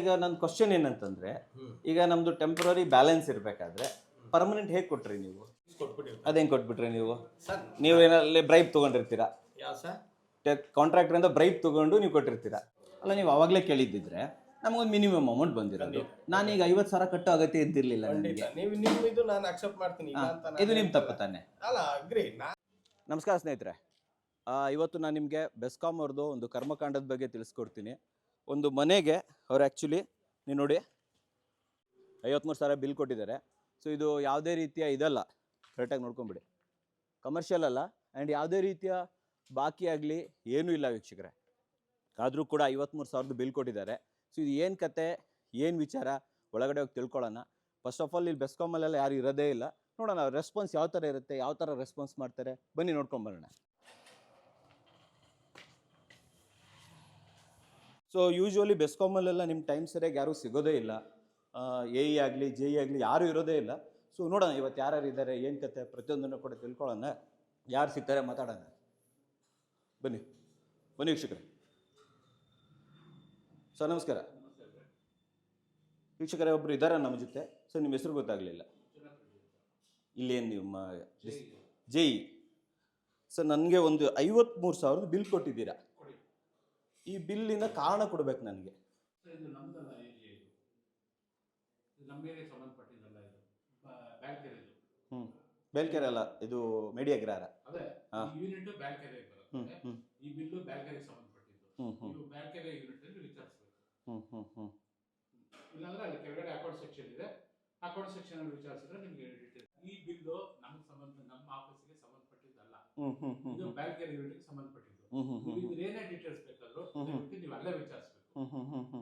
ಈಗ ನನ್ನ ಕ್ವಶನ್ ಏನಂತಂದ್ರೆ ಈಗ ನಮ್ದು ಟೆಂಪ್ರರಿ ಬ್ಯಾಲೆನ್ಸ್ ಇರಬೇಕಾದ್ರೆ ಪರ್ಮನೆಂಟ್ ಹೇಗೆ ಕೊಟ್ರಿ ನೀವು? ಅದೇನ್ ಕೊಟ್ಬಿಟ್ರಿ ನೀವು? ನೀವು ಏನಲ್ಲಿ ಬ್ರೈಬ್ ತಗೊಂಡಿರ್ತೀರಾ? ಸರ್? ಕಾಂಟ್ರಾಕ್ಟ್ರಿಂದ ಬ್ರೈಬ್ ತಗೊಂಡು ನೀವು ಕೊಟ್ಟಿರ್ತೀರಾ? ಅಲ್ಲ ನೀವು ಅವಾಗಲೇ ಕೇಳಿದ್ದಿದ್ರೆ ನಮಗೊಂದು ಮಿನಿಮಮ್ ಅಮೌಂಟ್ ಬಂದಿರೋದು. ನಾನೀಗ ಐವತ್ತು ಸಾವಿರ ಕಟ್ಟೋ ಅಗತ್ಯ ಇದ್ದಿರಲಿಲ್ಲ ಇದು ಇದು ನಿಮ್ಮ ತಪ್ಪು ತಾನೆ. ನಮಸ್ಕಾರ ಸ್ನೇಹಿತರೆ. ಇವತ್ತು ನಾನು ನಿಮಗೆ ಬೆಸ್ಕಾಮ್ ಅವ್ರದ್ದು ಒಂದು ಕರ್ಮಕಾಂಡದ ಬಗ್ಗೆ ತಿಳಿಸ್ಕೊಡ್ತೀನಿ. ಒಂದು ಮನೆಗೆ ಅವ್ರು ಆ್ಯಕ್ಚುಲಿ ನೀವು ನೋಡಿ, ಐವತ್ಮೂರು ಸಾವಿರ ಬಿಲ್ ಕೊಟ್ಟಿದ್ದಾರೆ. ಸೊ ಇದು ಯಾವುದೇ ರೀತಿಯ ಇದಲ್ಲ. ಕರೆಕ್ಟಾಗಿ ನೋಡ್ಕೊಂಬಿಡಿ. ಕಮರ್ಷಿಯಲ್ ಅಲ್ಲ ಆ್ಯಂಡ್ ಯಾವುದೇ ರೀತಿಯ ಬಾಕಿ ಆಗಲಿ ಏನೂ ಇಲ್ಲ ವೀಕ್ಷಕರೇ. ಆದರೂ ಕೂಡ ಐವತ್ತ್ಮೂರು ಸಾವಿರದ್ದು ಬಿಲ್ ಕೊಟ್ಟಿದ್ದಾರೆ. ಸೊ ಇದು ಏನು ಕತೆ, ಏನು ವಿಚಾರ, ಒಳಗಡೆ ಹೋಗಿ ತಿಳ್ಕೊಳ್ಳೋಣ. ಫಸ್ಟ್ ಆಫ್ ಆಲ್ ಇಲ್ಲಿ ಬೆಸ್ಕಾಮಲ್ಲೆಲ್ಲ ಯಾರು ಇರೋದೇ ಇಲ್ಲ. ನೋಡೋಣ ರೆಸ್ಪಾನ್ಸ್ ಯಾವ ಥರ ಇರುತ್ತೆ, ಯಾವ ಥರ ರೆಸ್ಪಾನ್ಸ್ ಮಾಡ್ತಾರೆ. ಬನ್ನಿ ನೋಡ್ಕೊಂಬರೋಣ ಸೊ ಯೂಶ್ವಲಿ ಬೆಸ್ಕಾಮಲ್ಲೆಲ್ಲ ನಿಮ್ಮ ಟೈಮ್ ಸರಿಯಾಗಿ ಯಾರೂ ಸಿಗೋದೇ ಇಲ್ಲ. ಎ ಇ ಆಗಲಿ ಜೆ ಇ ಆಗಲಿ ಯಾರೂ ಇರೋದೇ ಇಲ್ಲ. ಸೊ ನೋಡೋಣ ಇವತ್ತು ಯಾರ್ಯಾರು ಇದ್ದಾರೆ ಏನು ಕತೆ ಪ್ರತಿಯೊಂದನ್ನು ಕೂಡ ತಿಳ್ಕೊಳ್ಳೋಣ. ಯಾರು ಸಿಗ್ತಾರೆ ಮಾತಾಡೋಣ. ಬನ್ನಿ. ಬನ್ನಿ ವೀಕ್ಷಕರೇ. ಸರ್ ನಮಸ್ಕಾರ. ವೀಕ್ಷಕರೇ ಒಬ್ಬರು ಇದ್ದಾರೆ ನಮ್ಮ ಜೊತೆ? ಸರ್ ನಿಮ್ಮ ಹೆಸರು ಗೊತ್ತಾಗಲಿಲ್ಲ. ಇಲ್ಲೇನು ನಿಮ್ಮ ಜೈ ಸರ್ ನನಗೆ ಒಂದು ಐವತ್ತ್ಮೂರು ಸಾವಿರದ ಬಿಲ್ ಕೊಟ್ಟಿದ್ದೀರಾ? ಈ ಬಿಲ್ಲಿನ ಕಾರಣ ಕೊಡ್ಬೇಕು ನನಗೆ. ಹ್ಞೂ ಬೇಲ್ಕೆರೆ ಅಲ್ಲ ಇದು. ಕೆಳಗಡೆ ಅಕೌಂಟ್ ಸೆಕ್ಷನ್ ಇದೆ. ಅಕೌಂಟ್ ಸೆಕ್ಷನ್ ಅಲ್ಲಿ ವಿಚಾರಿಸಿದ್ರೆ ನಿಮಗೆ ಈ ಬಿಲ್ಲು ನಮಗೆ ಸಂಬಂಧ ನಮ್ಮ ಆಫೀಸಿಗೆ ಸಂಬಂಧಪಟ್ಟಿದ್ದಲ್ಲ. ಇದು ಬ್ಯಾಂಕೆರೆ ಯೂನಿಟ್ಗೆ ಇದ್ರ ಏನೇ ಡೀಟೇಲ್ಸ್ ಹ್ಮ್. ದಯವಿಟ್ಟು ನೀವು ಅಲ್ಲೇ ವಿಚಾರಿಸಬೇಕು.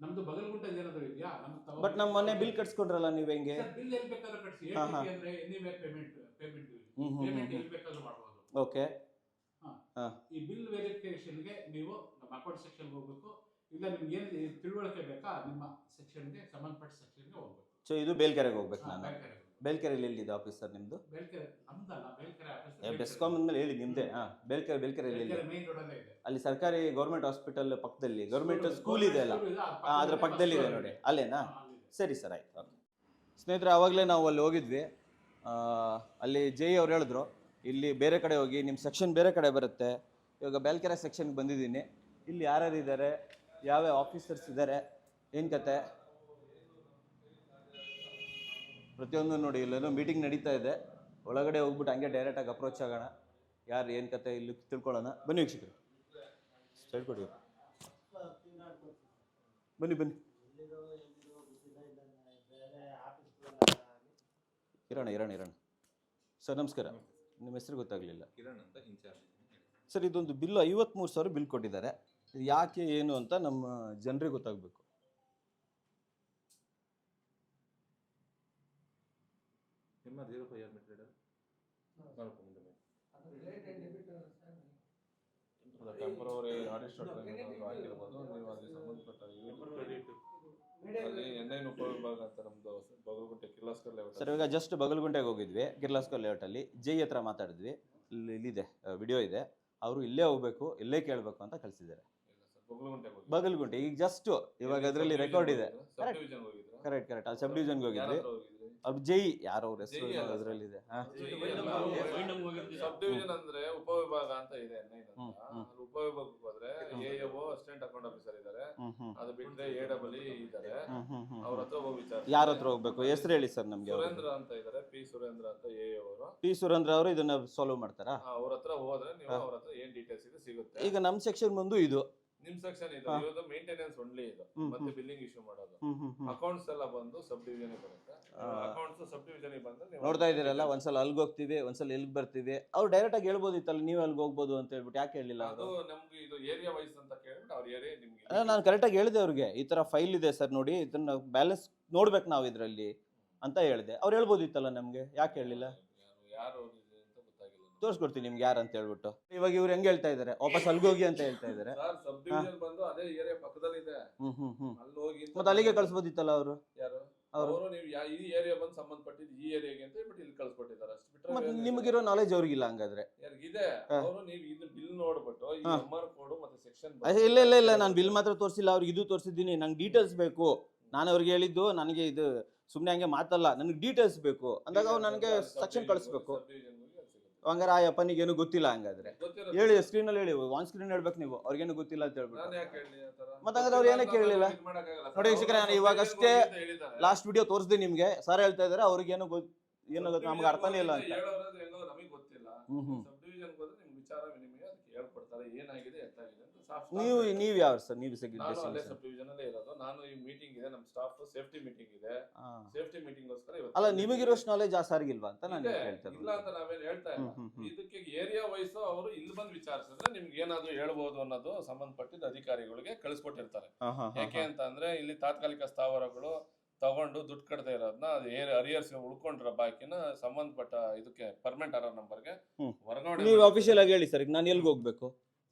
ನಮ್ದು ಬಗಲ್ಗುಂಟದ ಏನಾದ್ರು ಇದೆಯಾ? ನಮ್ದು ಬಟ್ ನಮ್ಮ ಮನೆ ಬಿಲ್ ಕಟ್ಸ್ಕೊಂಡ್ರಲ್ಲ ನೀವು ಹೆಂಗೆ? ಬಿಲ್ ಎಲ್ಲಿ ಬೇಕಾದ್ರೂ ಕಟ್ಸಿ. ಅಂದ್ರೆ ಎನಿವೇ ಪೇಮೆಂಟ್ ಪೇಮೆಂಟ್ ಪೇಮೆಂಟ್ ಎಲ್ಲಿ ಬೇಕಾದ್ರೂ ಮಾಡ್ಬೋದು. ಓಕೆ ಈ ಬಿಲ್ ವೆರಿಫಿಕೇಶನ್ಗೆ ನೀವು ನಮ್ಮ ಅಕೌಂಟ್ ಸೆಕ್ಷನ್ಗೆ ಹೋಗ್ಬೇಕು. ಇಲ್ಲ ನಿಮ್ಗೆ ಏನು ತಿಳುವಳಿಕೆ ಬೇಕಾ? ನಿಮ್ಮ ಸೆಕ್ಷನ್ಗೆ ಸಂಬಂಧಪಟ್ಟ ಸೆಕ್ಷನ್ಗೆ ಹೋಗ್ಬೇಕು. ಸೊ ಇದು ಬೇಲ್ಕೆರೆಗೆ ಹೋಗ್ಬೇಕು ನಾನು. ಬೇಲ್ಕೆರೆ ಬೇಲ್ಕೆರೆಯಲ್ಲಿ ಎಲ್ಲಿದೆ ಆಫೀಸ್ ಸರ್ ನಿಮ್ಮದು ಬೇಲ್ಕೆರೆ ನಮ್ದಲ್ಲ ಬೆಸ್ಕಾಮ್ ಅಂದ್ಮೇಲೆ ಹೇಳಿ ನಿಮ್ಮದೇ ಹಾಂ ಬೇಲ್ಕೆರೆ ಬೇಲ್ಕೆರೆ ಎಲ್ಲಿ ಅಲ್ಲಿ ಸರ್ಕಾರಿ ಗೌರ್ಮೆಂಟ್ ಹಾಸ್ಪಿಟಲ್ ಪಕ್ಕದಲ್ಲಿ. ಗೌರ್ಮೆಂಟ್ ಸ್ಕೂಲ್ ಇದೆ ಅಲ್ಲ. ಅದ್ರ ಪಕ್ಕದಲ್ಲಿ ಇದೆ. ನೋಡಿ. ಅಲ್ಲೇನಾ? ಸರಿ ಸರ್ ಆಯ್ತು. ಓಕೆ. ಸ್ನೇಹಿತರೆ ಆವಾಗಲೇ ನಾವು ಅಲ್ಲಿ ಹೋಗಿದ್ವಿ. ಆ, ಅಲ್ಲಿ ಜೈ ಅವ್ರು ಹೇಳಿದ್ರು ಇಲ್ಲಿ ಬೇರೆ ಕಡೆ ಹೋಗಿ ನಿಮ್ಮ ಸೆಕ್ಷನ್ ಬೇರೆ ಕಡೆ ಬರುತ್ತೆ. ಇವಾಗ ಬೇಲ್ಕೆರೆ ಸೆಕ್ಷನ್ಗೆ ಬಂದಿದ್ದೀನಿ. ಇಲ್ಲಿ ಯಾರ್ಯಾರು ಇದ್ದಾರೆ ಯಾವ್ಯಾವ ಆಫೀಸರ್ಸ್ ಇದ್ದಾರೆ ಏನು ಕತೆ? ಪ್ರತಿಯೊಂದು ನೋಡಿ ಇಲ್ಲೇನೋ ಮೀಟಿಂಗ್ ನಡೀತಾ ಇದೆ. ಒಳಗಡೆ ಹೋಗ್ಬಿಟ್ಟು ಹಂಗೆ ಡೈರೆಕ್ಟಾಗಿ ಅಪ್ರೋಚ್ ಆಗೋಣ. ಯಾರು ಏನು ಕತೆ ಇಲ್ಲಿ ತಿಳ್ಕೊಳ್ಳೋಣ. ಬನ್ನಿ ವೀಕ್ಷಕರು. ಹೇಳ್ಕೊಡಿ ಕೊಡಿ. ಬನ್ನಿ ಬನ್ನಿ. ಇರೋಣ ಇರೋಣ ಇರೋಣ. ಸರ್ ನಮಸ್ಕಾರ. ನಿಮ್ಮ ಹೆಸರು ಗೊತ್ತಾಗಲಿಲ್ಲ. ಸರ್ ಇದೊಂದು ಬಿಲ್ ಐವತ್ಮೂರು ಸಾವಿರ ಬಿಲ್ ಕೊಟ್ಟಿದ್ದಾರೆ. ಯಾಕೆ ಏನು ಅಂತ ನಮ್ಮ ಜನರಿಗೆ ಗೊತ್ತಾಗಬೇಕು. ನಿಮ್ಮ ಅದು ಟೆಂಪ್ರವರಿ ಆಡಿಟ್ ಸ್ಟಾರ್ಟ್ ಆಗಿರ್ಬೋದು ನೀವು ಅಲ್ಲಿ ಸಂಬಂಧಪಟ್ಟ ಅಲ್ಲಿ ಎನ್ ಐನ್ ಉಪವಿಭಾಗ ಅಂತ ನಮ್ದು ಬಗಲ್ಗುಂಟೆ ಕಿರ್ಲಾಸ್ಕರ್ ಲೆವೆಲ್ ಸರ್ ಇವಾಗ ಜಸ್ಟ್ ಬಗಲ್ಗುಂಟೆಗೆ ಹೋಗಿದ್ವಿ ಕಿರ್ಲಾಸ್ಕೋ ಲೇಔಟಲ್ಲಿ ಜೈ ಹತ್ರ ಮಾತಾಡಿದ್ವಿ. ಇಲ್ಲಿ ಇಲ್ಲಿದೆ ವಿಡಿಯೋ ಇದೆ. ಅವರು ಇಲ್ಲೇ ಹೋಗ್ಬೇಕು ಇಲ್ಲೇ ಕೇಳಬೇಕು ಅಂತ ಕಳಿಸಿದ್ದಾರೆ. ಬಗಲ್ಗುಂಟೆ ಬಗಲ್ಗುಂಟೆ ಈಗ ಜಸ್ಟ್ ಇವಾಗ ಅದರಲ್ಲಿ ರೆಕಾರ್ಡ್ ಇದೆ. ಹೋಗಿದ್ರು ಕರೆಕ್ಟ್ ಕರೆಕ್ಟ್ ಅಲ್ಲಿ ಸಬ್ ಡಿವಿಷನ್ಗೆ ಹೋಗಿದ್ವಿ. ಅವ್ರು ಯಾರೋ ಅವ್ರ ಹೆಸರು ಅದರಲ್ಲಿದೆ. ಸಬ್ ಡಿವಿಷನ್ ಅಂದ್ರೆ ಉಪವಿಭಾಗ ಅಂತ ಇದೆ ಉಪವಿಭಾಗಕ್ಕೆ ಹೋದ್ರೆ ಎ ಅಸಿಸ್ಟೆಂಟ್ ಅಕೌಂಟ್ ಆಫೀಸರ್ ಇದ್ದಾರೆ ಅದು ಬಿಟ್ರೆ ಎ ಡಬಲ್ ಇದ್ದಾರೆ ಅವ್ರ ಹತ್ರ ಹೋಗಿ ವಿಚಾರ ಯಾರ ಹತ್ರ ಹೋಗ್ಬೇಕು? ಹೆಸರು ಹೇಳಿ ಸರ್ ನಮ್ಗೆ ಸುರೇಂದ್ರ ಅಂತ ಇದ್ದಾರೆ ಪಿ ಸುರೇಂದ್ರ ಅಂತ ಎ ಅವರು. ಪಿ ಸುರೇಂದ್ರ ಅವರು ಇದನ್ನ ಸಾಲ್ವ್ ಮಾಡ್ತಾರಾ? ಅವ್ರ ಹತ್ರ ಹೋದ್ರೆ ನೀವು. ಅವ್ರ ಹತ್ರ ಏನ್ ಡೀಟೇಲ್ಸ್ ಇದೆ ಸಿಗುತ್ತೆ. ಈಗ ನಮ್ ಸೆಕ್ಷನ್ ಬಂದು ಇದು. ನಿಮ್ ಸೆಕ್ಷನ್ ಇದು. ಇವತ್ತು ಮೇಂಟೆನೆನ್ಸ್ ಒನ್ಲಿ ಇದು. ಮತ್ತೆ. ಬಿಲ್ಲಿಂಗ್ ಇಶ್ಯೂ ಮಾಡೋದು. ಅಕೌಂಟ್ಸ್ ಎಲ್ಲ ಬಂದು ಸಬ್ ಡಿವಿಷನ್ ಬರುತ್ತೆ. ಅಕೌಂಟ್ಸ್ ಸಬ್ ಡಿವಿಷನ್ ಬಂದ್ರೆ ನೋಡ್ತಾ ಇದೀರಲ್ಲ ಒಂದ್ಸಲ ಅಲ್ಗ್ ಹೋಗ್ತೀವಿ ಒಂದ್ಸಲ ಎಲ್ಗ್ ಬರ್ತೀವಿ. ಅವ್ರು ಡೈರೆಕ್ಟ್ ಆಗಿ ಹೇಳ್ಬೋದಿತ್ತಲ್ಲ ನೀವು ಅಲ್ಗ್ ಹೋಗ್ಬೋದು ಅಂತ ಹೇಳ್ಬಿಟ್ಟು ಯಾಕೆ ಹೇಳಿಲ್ಲ ಅದು ನಮ್ಗೆ ಇದು ಏರಿಯಾ ವೈಸ್ ಅಂತ ಕೇಳ್ಬಿಟ್ಟು ಅವ್ರ ಏರಿಯಾ ನಿಮ್ಗೆ ನಾನು ಕರೆಕ್ಟಾಗಿ ಹೇಳಿದೆ ಅವ್ರಿಗೆ ಈ ತರ ಫೈಲ್ ಇದೆ ಸರ್ ನೋಡಿ ಇದನ್ನ ಬ್ಯಾಲೆನ್ಸ್ ನೋಡ್ಬೇಕು ನಾವು ಇದ್ರಲ್ಲಿ ಅಂತ ಹೇಳಿದೆ. ಅವ್ರು ಹೇಳ್ಬೋದಿತ್ತಲ್ಲ ನಮ್ಗೆ ಯಾಕೆ ಹೇಳಿಲ್ಲ? ಯಾರು- ಯಾರು ಇದು ಅಂತ ಗೊತ್ತಾಗಿಲ್ಲ ನಮ್ಗೆ. ತೋರಿಸ್ಕೊಡ್ತೀನಿ ನಿಮ್ಗೆ ಯಾರು ಅಂತ ಹೇಳ್ಬಿಟ್ಟು. ಇವಾಗ ಇವ್ರು ಹೆಂಗ್ ಹೇಳ್ತಾ ಇದಾರೆ? ವಾಪಸ್ ಅಲ್ಗೋಗಿ ಅಂತ ಹೇಳ್ತಾ ಇದ್ದಾರೆ ಸರ್ ಸಬ್ ಡಿವಿಷನ್ ಬಂದು ಅದೇ ಏರಿಯಾ ಪಕ್ಕದಲ್ಲಿ ಇದೆ ಹ್ಮ್ ಹ್ಮ್ ಹ್ಮ್. ಅಲ್ಲಿ ಹೋಗಿ ಅಂತ ಮತ್ತೆ ಅಲ್ಲಿಗೆ ಕಳಿಸ್ಬೋದಿತ್ತಲ್ಲ ಅವರು? ಯಾರು? ಅವ್ರು? ಅವರು ನೀವು ಯಾ- ಈ ಏರಿಯಾ ಬಂದು ಸಂಬಂಧಪಟ್ಟಿದ್ದು ಈ ಏರಿಯಾಗೆ ಅಂತ ಹೇಳ್ಬಿಟ್ಟು ಇಲ್ಲಿ ಅಷ್ಟು ಮತ್ತೆ. ನಿಮಗಿರೋ ನಾಲೆಜ್ ಅವ್ರಿಗಿಲ್ಲ ಹಂಗಾದ್ರೆ. ಯಾರಿಗಿದೆ ಹಾ. ಅವರು ನೀವು ಇದು ಬಿಲ್ ನೋಡ್ಬಿಟ್ಟು ಈ ಹಾ. ಎಂ ಕೋಡ್ ಮತ್ತೆ ಸೆಕ್ಷನ್ ಅಯ್ಯ, ಇಲ್ಲ ಇಲ್ಲ ಇಲ್ಲ ನಾನು ಬಿಲ್ ಮಾತ್ರ ತೋರಿಸಿಲ್ಲ. ಅವ್ರಿಗೆ ಇದು ತೋರಿಸಿದ್ದೀನಿ. ನಂಗೆ ಡೀಟೇಲ್ಸ್ ಬೇಕು. ನಾನು ಅವ್ರಿಗೆ ಹೇಳಿದ್ದು ನನಗೆ ಇದು ಸುಮ್ಮನೆ ಹಂಗೆ ಮಾತಲ್ಲ. ನನಗೆ ಡೀಟೇಲ್ಸ್ ಬೇಕು. ಅಂದಾಗ ಅವ್ರು ನನಗೆ ಸೆಕ್ಷನ್ ಕಳಿಸ್ಬೇಕು. ಹಂಗಾರೆ ಆ ಅಪ್ಪನಿಗೆ ಏನು ಗೊತ್ತಿಲ್ಲ ಹಂಗಾದ್ರೆ ಹೇಳಿ ಸ್ಕ್ರೀನಲ್ಲಿ ಹೇಳಿ ಆನ್ ಸ್ಕ್ರೀನ್ ಹೇಳ್ಬೇಕು ನೀವು. ಅವ್ರಿಗೇನು ಗೊತ್ತಿಲ್ಲ ಅಂತ ಹೇಳ್ಬಿಟ್ಟು? ಮತ್ತೆ ಹಂಗಾದ್ರೆ ಅವ್ರು ಏನಕ್ಕೆ ಕೇಳಲಿಲ್ಲ? ನೋಡಿ ವೀಕ್ಷಕರೇ, ನಾನು ಇವಾಗ ಅಷ್ಟೇ ಲಾಸ್ಟ್ ವಿಡಿಯೋ ತೋರಿಸ್ದೆ ನಿಮ್ಗೆ. ಸರ್ ಹೇಳ್ತಾ ಇದಾರೆ ಅವ್ರಿಗೆ ಏನು ಗೊತ್ತು ಏನು ಗೊತ್ತು ನಮ್ಗೆ ಅರ್ಥನೇ ಇಲ್ಲ ಅಂತ. ಹ್ಮ್ ಹ್ಮ್. ಏನಾಗಿದೆ? ನೀವು ನೀವು ಯಾವ ಸರ್? ನೀವು ನಾನು ಅಲ್ಲೇ ಸಿಗಿ ಸಬ್ ಡಿವಿಷನ್ ಅಲ್ಲೇ ಇರೋದು. ನಾನು ಈ ಮೀಟಿಂಗ್ ಇದೆ ನಮ್ಮ ಸ್ಟಾಫ್ ಸೇಫ್ಟಿ ಮೀಟಿಂಗ್ ಇದೆ. ಸೇಫ್ಟಿ ಮೀಟಿಂಗ್ ಗೋಸ್ಕರ ಇವತ್ತು ಅಲ್ಲ ನಿಮಗಿರೋಷ್ಟು ನಾಲೆಜ್ ಆ ಇಲ್ವಾ ಅಂತ ನಾನು ಇದೆ. ಹೇಳ್ತಾ ಇಲ್ಲ ಅಂತ ನಾವೇನ್ ಹೇಳ್ತಾ ಇಲ್ಲ. ಹ್ಮ್, ಹ್ಮ್, ಹ್ಮ್. ಇದಕ್ಕೆ ಏರಿಯಾ ವೈಸ್ ಅವರು ಇಲ್ಲಿ ಬಂದು ವಿಚಾರಿಸಿದ್ರೆ ನಿಮ್ಗೆ ಏನಾದ್ರು ಹೇಳ್ಬೋದು ಅನ್ನೋದು ಸಂಬಂಧಪಟ್ಟಿದ್ದ ಅಧಿಕಾರಿಗಳಿಗೆ ಕಳಿಸ್ಕೊಟ್ಟಿರ್ತಾರೆ. ಯಾಕೆ ಅಂತ ಅಂದ್ರೆ ಇಲ್ಲಿ ತಾತ್ಕಾಲಿಕ ಸ್ಥಾವರಗಳು ತಗೊಂಡು ದುಡ್ಡು ಕಟ್ಟದೆ ಇರೋದನ್ನ ಅದು ಅರಿಯರ್ಸ್ ಉಳ್ಕೊಂಡ್ರ ಬಾಕಿನ ಸಂಬಂಧಪಟ್ಟ ಇದಕ್ಕೆ ಪರ್ಮನೆಂಟ್ ಅರ ನಂಬರ್ಗೆ ಹ್ಮ್. ವರ್ಗಾವಣೆ ನೀವು ಮಾಡಿ- ಅಫಿಷಿಯಲ್ ಆಗಿ ಹೇಳಿ ಸರ್ ಈಗ ನಾನು ಎಲ್ಲಿಗೆ ಹೋಗ್ಬೇಕು?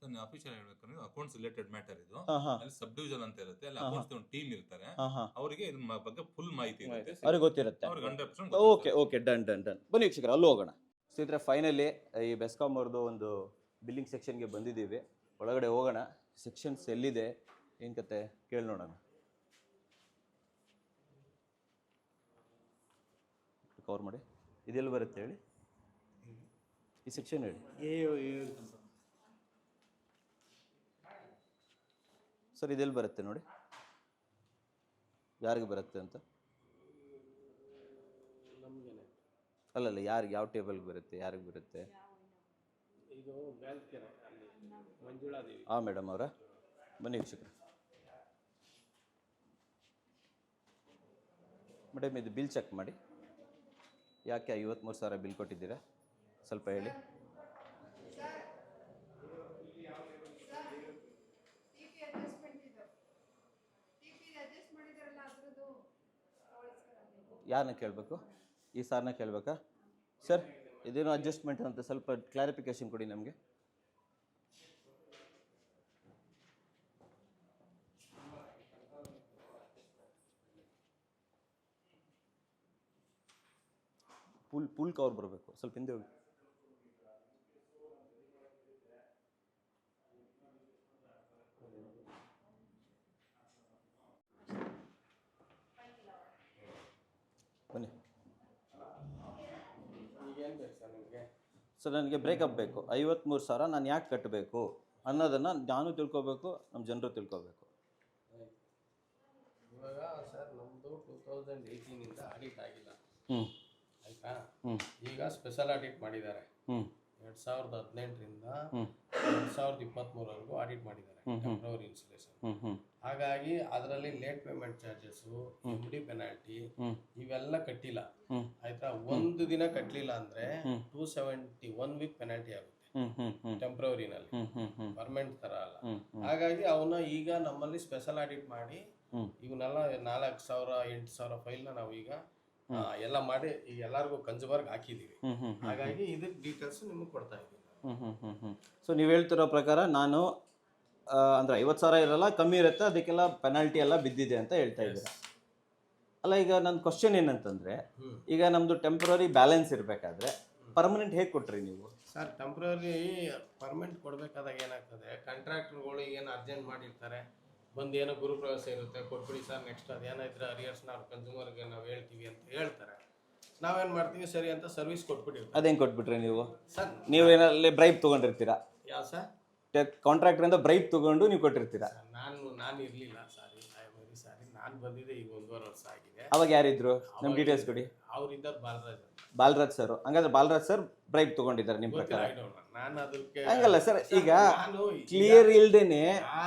ನೀವು ಅಫಿಷಿಯಲ್ ಹೇಳ್ಬೇಕಂದ್ರೆ ಅಕೌಂಟ್ಸ್ ರಿಲೇಟೆಡ್ ಮ್ಯಾಟರ್ ಇದು. ಅಲ್ಲಿ ಸಬ್ ಡಿವಿಷನ್ ಅಂತ ಇರುತ್ತೆ. ಅಲ್ಲಿ. ಅಕೌಂಟ್ಸ್ ಒಂದು ಟೀಮ್ ಇರ್ತಾರೆ. ಹಾ ಹಾ. ಅವರಿಗೆ ಇದ್ರ ಮ- ಬಗ್ಗೆ ಫುಲ್ ಮಾಹಿತಿ ಇರುತ್ತೆ. ಮಾಹಿತಿ. ಅವ್ರಿಗೆ ಗೊತ್ತಿರುತ್ತೆ. ಅವ್ರಿಗೆ hundred percent okay okay done done done ಬನ್ನಿ ವೀಕ್ಷಕರು ಅಲ್ಲಿ ಹೋಗೋಣ. ಸ್ನೇಹಿತರೆ ಫೈನಲಿ ಈ ಬೆಸ್ಕಾಮ್ ಅವ್ರದ್ದು ಒಂದು ಬಿಲ್ಲಿಂಗ್ ಸೆಕ್ಷನ್ಗೆ ಬಂದಿದ್ದೀವಿ. ಒಳಗಡೆ ಹೋಗೋಣ. ಸೆಕ್ಷನ್ಸ್ ಎಲ್ಲಿದೆ? ಏನು ಕತೆ? ಕೇಳಿ ನೋಡೋಣ. ಕವರ್ ಮಾಡಿ. ಇದೆಲ್ಲಿ ಬರುತ್ತೆ ಹೇಳಿ? ಈ ಸೆಕ್ಷನ್ ಹೇಳಿ. ಸರ್ ಇದೆಲ್ಲಿ ಬರುತ್ತೆ ನೋಡಿ. ಯಾರಿಗೆ ಬರುತ್ತೆ ಅಂತ? ಅಲ್ಲಲ್ಲ ಯಾರಿಗೆ ಯಾವ ಟೇಬಲ್ಗೆ ಬರುತ್ತೆ ಯಾರಿಗೆ ಬರುತ್ತೆ? ಹಾಂ ಮೇಡಮ್ ಅವರ. ಬನ್ನಿ ವೀಕ್ಷಕರು. ಮೇಡಮ್ ಇದು ಬಿಲ್ ಚೆಕ್ ಮಾಡಿ. ಯಾಕೆ ಐವತ್ತ್ಮೂರು ಸಾವಿರ ಬಿಲ್ ಕೊಟ್ಟಿದ್ದೀರಾ? ಸ್ವಲ್ಪ ಹೇಳಿ ಟಿಪಿ ಅಡ್ಜಸ್ಟ್ಮೆಂಟ್ ಇದು ಟಿಪಿ ಅಡ್ಜಸ್ಟ್ ಮಾಡಿದಾರಲ್ಲ ಅದ್ರದ್ದು ಯಾರನ್ನ ಕೇಳಬೇಕು? ಈ ಸಾರನ್ನ ಕೇಳಬೇಕಾ? ಸರ್, ಇದೇನು ಅಡ್ಜಸ್ಟ್ಮೆಂಟ್ ಅಂತ ಸ್ವಲ್ಪ ಕ್ಲಾರಿಫಿಕೇಶನ್ ಕೊಡಿ ನಮಗೆ. ಪುಲ್ ಪುಲ್ ಕವರ್ ಬರಬೇಕು. ಸ್ವಲ್ಪ ಹಿಂದೆ ಹೋಗಿ ಬನ್ನಿ ಈಗೇನು ಬೇಕು ಸರ್ ನಿಮಗೆ ಸರ್ ನನಗೆ ಬ್ರೇಕಪ್ ಬೇಕು. ಐವತ್ತ್ಮೂರು ಸಾವಿರ ನಾನು ಯಾಕೆ ಕಟ್ಟಬೇಕು ಅನ್ನೋದನ್ನು ನಾನು ತಿಳ್ಕೊಬೇಕು ನಮ್ಮ ಜನರು ತಿಳ್ಕೊಬೇಕು. ಇವಾಗ ಸರ್ ನಮ್ಮದು ಟೂ ತೌಸಂಡ್ ಏಯ್ಟೀನಿಂದ ಆಡಿಟ್ ಆಗಿಲ್ಲ. ಹ್ಞೂ ಆಯ್ತಾ? ಹ್ಞೂ ಈಗ ಸ್ಪೆಷಲ್ ಆಡಿಟ್ ಮಾಡಿದ್ದಾರೆ. ಹ್ಞೂ ಎರಡು ಸಾವಿರದ ಹದಿನೆಂಟರಿಂದ ಎರಡು ಸಾವಿರದ ಇಪ್ಪತ್ತ್ಮೂರವರೆಗೂ ಆಡಿಟ್ ಮಾಡಿದ್ದಾರೆ. ಟೆಂಪ್ರವರಿ ಇನ್ಸುಲೇಷನ್ ಹಾಗಾಗಿ ಅದರಲ್ಲಿ late payment charges M D penalty ಇವೆಲ್ಲ ಕಟ್ಟಿಲ್ಲ. ಆಯ್ತಾ? ಒಂದು ದಿನ ಕಟ್ಟಲಿಲ್ಲ ಅಂದ್ರೆ. Two seventy one week penalty ಆಗುತ್ತೆ. ಟೆಂಪ್ರವರಿನಲ್ಲಿ ಪರ್ಮನೆಂಟ್ ತರ ಅಲ್ಲ. ಹಾಗಾಗಿ ಅವನ್ನ ಈಗ ನಮ್ಮಲ್ಲಿ ಸ್ಪೆಷಲ್ ಆಡಿಟ್ ಮಾಡಿ. ಇವನ್ನೆಲ್ಲ ನಾಲ್ಕು ಸಾವಿರ ಎಂಟು ಸಾವಿರ ಫೈಲ್ನ ನಾವು ಈಗ ಎಲ್ಲ ಮಾಡಿ ಈಗ ಎಲ್ಲರಿಗೂ ಕನ್ಸ್ಯೂಮರ್ಗೆ ಹ್ಞೂ ಹಾಗಾಗಿ ಇದಕ್ಕೆ ಡೀಟೇಲ್ಸ್ ನಿಮಗೆ ಕೊಡ್ತಾ ಇದ್ದೀವಿ ಹ್ಞೂ ಸೊ ನೀವು ಹೇಳ್ತಿರೋ ಪ್ರಕಾರ ನಾನು ಆ, ಅಂದ್ರೆ ಐವತ್ತು ಸಾವಿರ ಇರಲ್ಲ ಕಮ್ಮಿ ಇರುತ್ತೆ ಅದಕ್ಕೆಲ್ಲ ಪೆನಾಲ್ಟಿ ಎಲ್ಲ ಬಿದ್ದಿದೆ ಅಂತ ಹೇಳ್ತಾ ಇದ್ದೀರಾ? ಅಲ್ಲ ಈಗ ನನ್ನ ಕ್ವಶನ್ ಏನಂತಂದ್ರೆ ಈಗ ನಮ್ದು ಟೆಂಪ್ರರಿ ಬ್ಯಾಲೆನ್ಸ್ ಇರಬೇಕಾದ್ರೆ ಪರ್ಮನೆಂಟ್ ಹೇಗೆ ಕೊಟ್ರಿ ನೀವು? ಸರ್ ಟೆಂಪ್ರರಿ ಪರ್ಮನೆಂಟ್ ಕೊಡಬೇಕಾದಾಗ ಏನಾಗ್ತದೆ? ಕಾಂಟ್ರಾಕ್ಟರ್ಗಳು ಏನು ಅರ್ಜೆಂಟ್ ಮಾಡಿರ್ತಾರೆ? ಬಂದು ಏನೋ ಗುರುಪ್ರವೇಶ ಇರುತ್ತೆ ಕೊಟ್ಬಿಡಿ ಸರ್ ನೆಕ್ಸ್ಟ್ ಅದೇನಾದ್ರೆ ಅರಿಯರ್ಸ್ ನಾವು ಕನ್ಸ್ಯೂಮರ್ಗೆ ನಾವು ಹೇಳ್ತೀವಿ ಅಂತ ಹೇಳ್ತಾರೆ. ನಾವೇನು ಮಾಡ್ತೀವಿ? ಸರಿ ಅಂತ ಸರ್ವಿಸ್ ಕೊಟ್ಬಿಟ್ಟಿರ್ತೀವಿ ಅದೇನು ಕೊಟ್ಬಿಟ್ರಿ ನೀವು? ಸರ್ ನೀವು ಏನಲ್ಲಿ ಬ್ರೈಬ್ ತೊಗೊಂಡಿರ್ತೀರಾ? ಯಾವ ಸರ್? ಕಾಂಟ್ರಾಕ್ಟ್ರಿಂದ ಬ್ರೈಬ್ ತೊಗೊಂಡು ನೀವು ಕೊಟ್ಟಿರ್ತೀರಾ? ನಾನು ನಾನು ಇರಲಿಲ್ಲ ಸಾರಿ ಐ ವೆರಿ ಸಾರಿ ನಾನು ಬಂದಿದ್ದೆ ಈಗ ಒಂದೂವರೆ ವರ್ಷ ಆಗಿದೆ. ಅವಾಗ ಯಾರಿದ್ರು? ನಮ್ಮ ಡೀಟೇಲ್ಸ್ ಕೊಡಿ. ಅವರಿಂದ ಬಾಲರಾಜ್. ಬಾಲರಾಜ್ ಸರ್ ಹಂಗಾದ್ರೆ ಬಾಲರಾಜ್ ಸರ್ ಬ್ರೈಬ್ ತಗೊಂಡಿದ್ದಾರೆ ನಿಮ್ಮ ಪ್ರಕಾರ. ನಾನು ಅದಕ್ಕೆ ಹಂಗಲ್ಲ ಸರ್ ಈಗ ಕ್ಲಿಯರ್ ಇಲ್ದೇನೆ